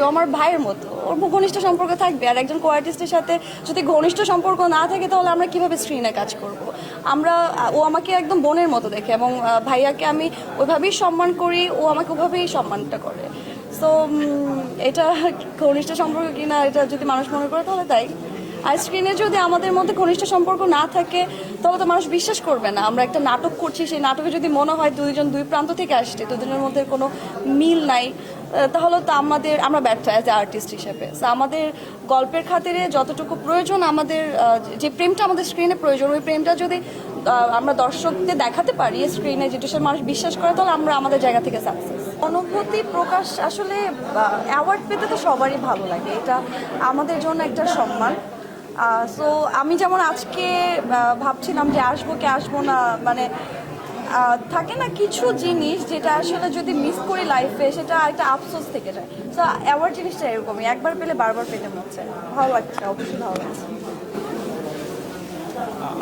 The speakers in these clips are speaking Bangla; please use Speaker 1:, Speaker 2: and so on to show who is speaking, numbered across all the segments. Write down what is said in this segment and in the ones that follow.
Speaker 1: অবশ্যই আমার ভাইয়ের মতো। ওর ঘনিষ্ঠ সম্পর্ক থাকবে আর একজন কো আর্টিস্টের সাথে যদি ঘনিষ্ঠ সম্পর্ক না থাকে তাহলে আমরা কীভাবে স্ক্রিনে কাজ করব? আমরা ও আমাকে একদম বোনের মতো দেখে এবং ভাইয়াকে আমি ওইভাবেই সম্মান করি, ও আমাকে ওভাবেই সম্মানটা করে। সো এটা ঘনিষ্ঠ সম্পর্ক কিনা এটা যদি মানুষ মনে করে তাহলে তাই। আর স্ক্রিনে যদি আমাদের মধ্যে ঘনিষ্ঠ সম্পর্ক না থাকে তাহলে তো মানুষ বিশ্বাস করবে না। আমরা একটা নাটক করছি, সেই নাটকে যদি মনে হয় দুইজন দুই প্রান্ত থেকে আসছে, দুজনের মধ্যে কোনো মিল নাই। তাহলে তো আমাদের, আমরা ব্যর্থ অ্যাজ এ আর্টিস্ট হিসেবে। আমাদের গল্পের খাতিরে যতটুকু প্রয়োজন, আমাদের যে প্রেমটা আমাদের স্ক্রিনে প্রয়োজন, ওই প্রেমটা যদি আমরা দর্শকদের দেখাতে পারি স্ক্রিনে যেটা মানুষ বিশ্বাস করে, তাহলে আমরা আমাদের জায়গা থেকে সাকসেস অনুভূতি প্রকাশ আসলে অ্যাওয়ার্ড পেতে তো সবারই ভালো লাগে। এটা আমাদের জন্য একটা সম্মান। সো আমি যেমন আজকে ভাবছিলাম যে আসব কি আসব না মানে থাকে না কিছু জিনিস যেটা আসলে যদি মিস করি লাইফে সেটা একটা আফসোস থেকে যায়। সো অ্যাওয়ার্ড জিনিসটা এরকমই। একবার পেলে বারবার পেতে মচ্ছে ভালো লাগছে অবশ্যই ভালো লাগছে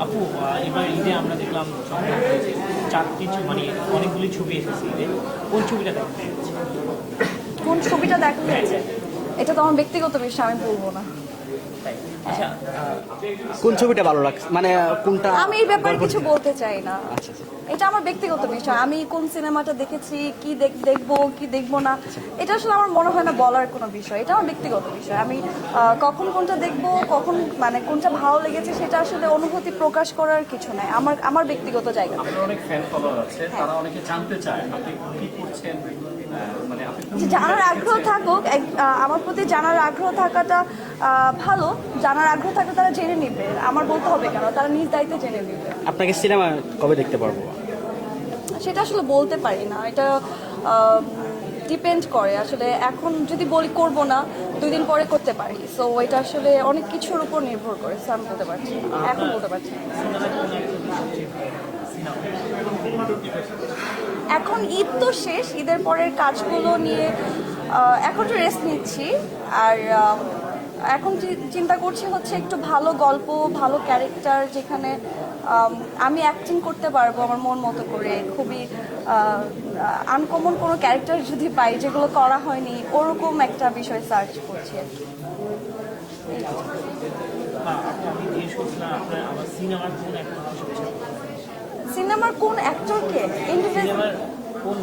Speaker 2: আপু এবার ঈদে আমরা দেখলাম চারটি মানে অনেকগুলি ছবি এসেছে ঈদে। কোন ছবিটা দেখা
Speaker 1: কোন ছবিটা দেখা হয়েছে? এটা তো আমার ব্যক্তিগত বিষয় আমি বলব না।
Speaker 3: কোন ছবিটা ভালো লাগছে? মানে কোনটা
Speaker 1: আমি এই ব্যাপারে কিছু বলতে চাই না।
Speaker 3: আচ্ছা আচ্ছা।
Speaker 1: এটা আমার ব্যক্তিগত বিষয়। আমি কোন সিনেমাটা দেখেছি কি দেখ- দেখব কি দেখব না এটা আসলে আমার মনে হয় না বলার কোনো বিষয়। এটা আমার ব্যক্তিগত বিষয়। আমি কখন কোনটা দেখব কখন মানে কোনটা ভালো লেগেছে সেটা আসলে অনুভূতি প্রকাশ করার কিছু নাই। আমার আমার ব্যক্তিগত জায়গা
Speaker 4: অনেক ফ্যান ফলোয়ার আছে। তারা অনেকে জানতে চায় আপনি কি করছেন আহ, মানে
Speaker 1: জানার আগ্রহ থাকুক আমার প্রতি জানার আগ্রহ থাকাটা ভালো। জানার আগ্রহ থাকলে তারা জেনে নিবে। আমার বলতে হবে কেন? তারা নিজ দায়িত্বে জেনে নিবে।
Speaker 3: আপনাকে সিনেমা কবে দেখতে পারব?
Speaker 1: সেটা আসলে বলতে পারি না। এটা ডিপেন্ড করে। আসলে এখন যদি বলি করব না দুই দিন পরে করতে পারি। সো এটা আসলে অনেক কিছুর উপর নির্ভর করে। So আমি বলতে পারছি এখন বলতে পারছি এখন ঈদ তো শেষ। ঈদের পরের কাজগুলো নিয়ে এখন তো রেস্ট নিচ্ছি। আর এখন চিন্তা করছি হচ্ছে একটু ভালো গল্প ভালো ক্যারেক্টার যেখানে আমি অ্যাক্টিং করতে পারব আমার মন মতো করে। খুবই আনকমন কোনো ক্যারেক্টার যদি পাই যেগুলো করা হয়নি ওরকম একটা বিষয় সার্চ করছি আর কি।
Speaker 2: আমার সিনেমার কোন
Speaker 1: অ্যাক্টরকে ইন্ডিভিজুয়াল
Speaker 2: কোন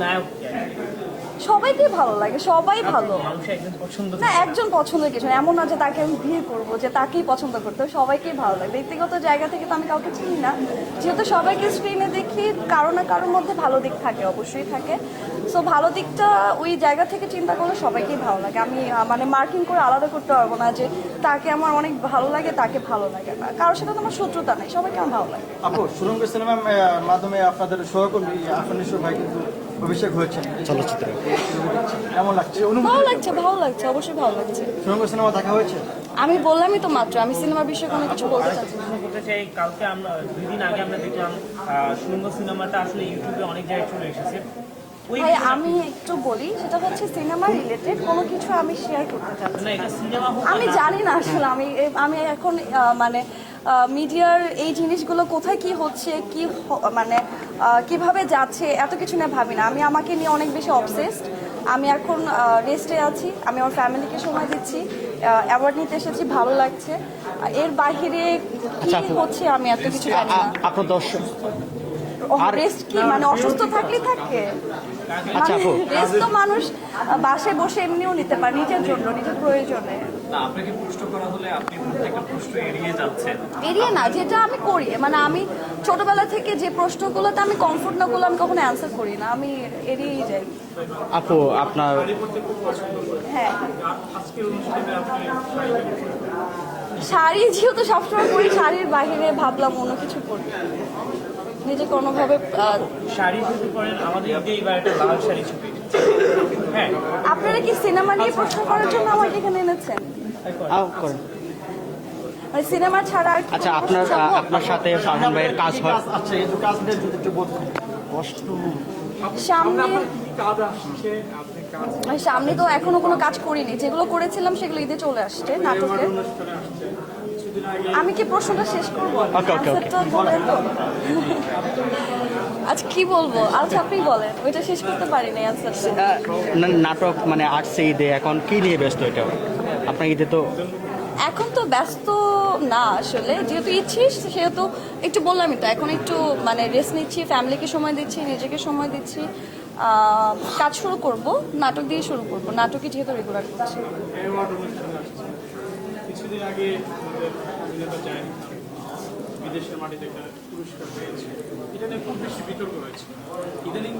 Speaker 1: সবাইকে ভালো লাগে সবাই ভালো।
Speaker 2: মানুষ একজন পছন্দ
Speaker 1: না একজন পছন্দের কিছু এমন না যে তাকে আমি ভিড় করব যে তাকেই পছন্দ করতে হবে সবাইকেই ভালো লাগে। ব্যক্তিগত জায়গা থেকে তো আমি কাউকে চিনি না। যেহেতু সবাইকে স্ক্রিনে দেখি কারও না কারোর মধ্যে ভালো দিক থাকে অবশ্যই থাকে। সো ভালো দিকটা ওই জায়গা থেকে চিন্তা করলে সবাইকেই ভালো লাগে। আমি মানে মার্কিং করে আলাদা করতে পারব না যে তাকে আমার অনেক ভালো লাগে তাকে ভালো লাগে না। কারোর সাথে তো আমার শত্রুতা নেই সবাইকে আমার ভালো লাগে।
Speaker 5: আপু সুরঙ্গ সিনেমার মাধ্যমে আপনাদের সহকর্মী আফানিসুর ভাই কিন্তু অভিষেক হয়েছেন
Speaker 3: চলচ্চিত্রে।
Speaker 5: কেমন লাগছে?
Speaker 1: ভালো লাগছে ভালো লাগছে অবশ্যই ভালো লাগছে।
Speaker 5: সুরঙ্গ সিনেমা দেখা হয়েছে?
Speaker 1: আমি বললামই তো মাত্র আমি সিনেমার বিষয়ে কোনো কিছু বলতে চাচ্ছি না।
Speaker 2: প্রশ্ন চাই কালকে আমরা দুই দিন আগে আমরা দেখলাম সুরঙ্গ সিনেমাটা আসলে ইউটিউবে অনেক জায়গায় চলে এসেছে।
Speaker 1: ভাই আমি একটু বলি সেটা হচ্ছে সিনেমা রিলেটেড কোনো কিছু আমি শেয়ার করতে চাচ্ছি
Speaker 2: সিনেমা
Speaker 1: আমি জানি না আসলে আমি আমি এখন মানে মিডিয়ার এই জিনিসগুলো কোথায় কি হচ্ছে কি মানে কীভাবে যাচ্ছে এত কিছু না ভাবি না। আমি আমাকে নিয়ে অনেক বেশি অবসেসড আমি এখন রেস্টে আছি। আমি আমার ফ্যামিলিকে সময় দিচ্ছি। অ্যাওয়ার্ড নিতে এসেছি ভালো লাগছে। এর বাহিরে কি
Speaker 3: আচ্ছা,
Speaker 1: হচ্ছে আমি এত কিছু জানি না।
Speaker 3: আপনার দর্শক আর-
Speaker 1: রেস্ট কি? মানে অসুস্থ থাকলেই থাকে।
Speaker 3: আচ্ছা, আপু।
Speaker 1: রেস্ট তো মানুষ বাসায় বসে এমনিও নিতে পারে নিজের জন্য নিজের প্রয়োজনে।
Speaker 4: না আপনাকে প্রশ্ন করা হলে আপনি প্রত্যেকটা প্রশ্ন এড়িয়ে যাচ্ছেন।
Speaker 1: এড়িয়ে না যেটা আমি করি। মানে আমি ছোটবেলা থেকে যে প্রশ্নগুলোতে আমি কমফোর্ট না করলে আমি কখনো অ্যান্সার করি না। আমি এড়িয়েই যাই।
Speaker 3: আপু আপনার
Speaker 1: হ্যাঁ। শাড়ি যেহেতু সবসময় পরি শাড়ির বাইরে ভাবলাম অন্য কিছু করি। নিজে কোনোভাবে
Speaker 2: শাড়ি যদি পরেন আমাদের একটা লাল শাড়ি ছবি। হ্যাঁ।
Speaker 1: আপনারা কি সিনেমা নিয়ে প্রশ্ন করার জন্য আমাকে এখানে এনেছেন?
Speaker 3: করেন।
Speaker 1: মানে সিনেমা ছাড়া
Speaker 3: আচ্ছা আপনার আপনার সাথে ফারহান ভাইয়ের কাজ হয়।
Speaker 5: আচ্ছা এই যে কাজ নিয়ে যদি একটু বলতেন
Speaker 3: কষ্ট।
Speaker 1: সামনে মানে সামনে তো এখনও কোনো কাজ করিনি। যেগুলো করেছিলাম সেগুলো ঈদে চলে আসছে নাটকে। আমি কি প্রশ্নটা শেষ করব? আচ্ছা কি বলব? আচ্ছা আপনি বলেন। ওইটা শেষ করতে পারি না অ্যান্সারটা
Speaker 3: আহ, না- নাটক মানে আসছে ঈদে এখন কি নিয়ে ব্যস্ত এটা? আপনার ঈদে তো
Speaker 1: এখন তো ব্যস্ত না আসলে। যেহেতু ইচ্ছিস সেহেতু একটু বললামই তো। এখন একটু মানে রেস্ট নিচ্ছি ফ্যামিলিকে সময় দিচ্ছি নিজেকে সময় দিচ্ছি। কাজ শুরু করব নাটক দিয়ে শুরু করব। নাটকই যেহেতু রেগুলার করছি।
Speaker 6: অ্যাওয়ার্ড অনুষ্ঠানে আসছে কিছুদিন আগে আমাদের অভিনেতা জায়ন বিদেশের মাটিতে একটা পুরস্কার পেয়েছে। এটা নিয়ে খুব বেশি বিতর্ক রয়েছে। ইদানিং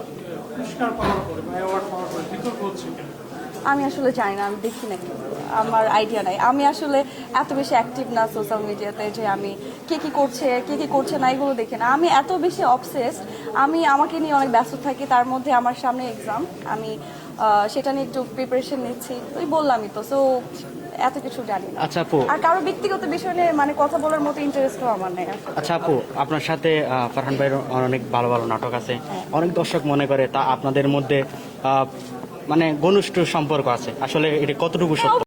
Speaker 6: পুরস্কার পাওয়ার পরে বা অ্যাওয়ার্ড পাওয়ার পরে বিতর্ক হচ্ছে কেন?
Speaker 1: আমি আসলে জানি না আমি দেখি না আমার আইডিয়া নাই। আমি আসলে এত বেশি অ্যাক্টিভ না সোশ্যাল মিডিয়াতে যে আমি কে কি করছে কে কি করছে না এগুলো দেখি না। আমি এত বেশি অবসেসড আমি আমাকে নিয়ে অনেক ব্যস্ত থাকি তার মধ্যে আমার সামনে এক্সাম আমি সেটা নিয়ে একটু প্রিপারেশন নিচ্ছি। ওই বললামই তো সো এত কিছু জানি না।
Speaker 3: আচ্ছা আপু।
Speaker 1: আর কারও ব্যক্তিগত বিষয় নিয়ে মানে কথা বলার মতো ইন্টারেস্টও আমার নেই
Speaker 3: আচ্ছা আপু আপনার সাথে ফারহান ভাইয়ের অনেক ভালো ভালো নাটক আছে। অনেক দর্শক মনে করে তা আপনাদের মধ্যে মানে ঘনিষ্ঠ সম্পর্ক আছে। আসলে এটা কতটুকু সত্য?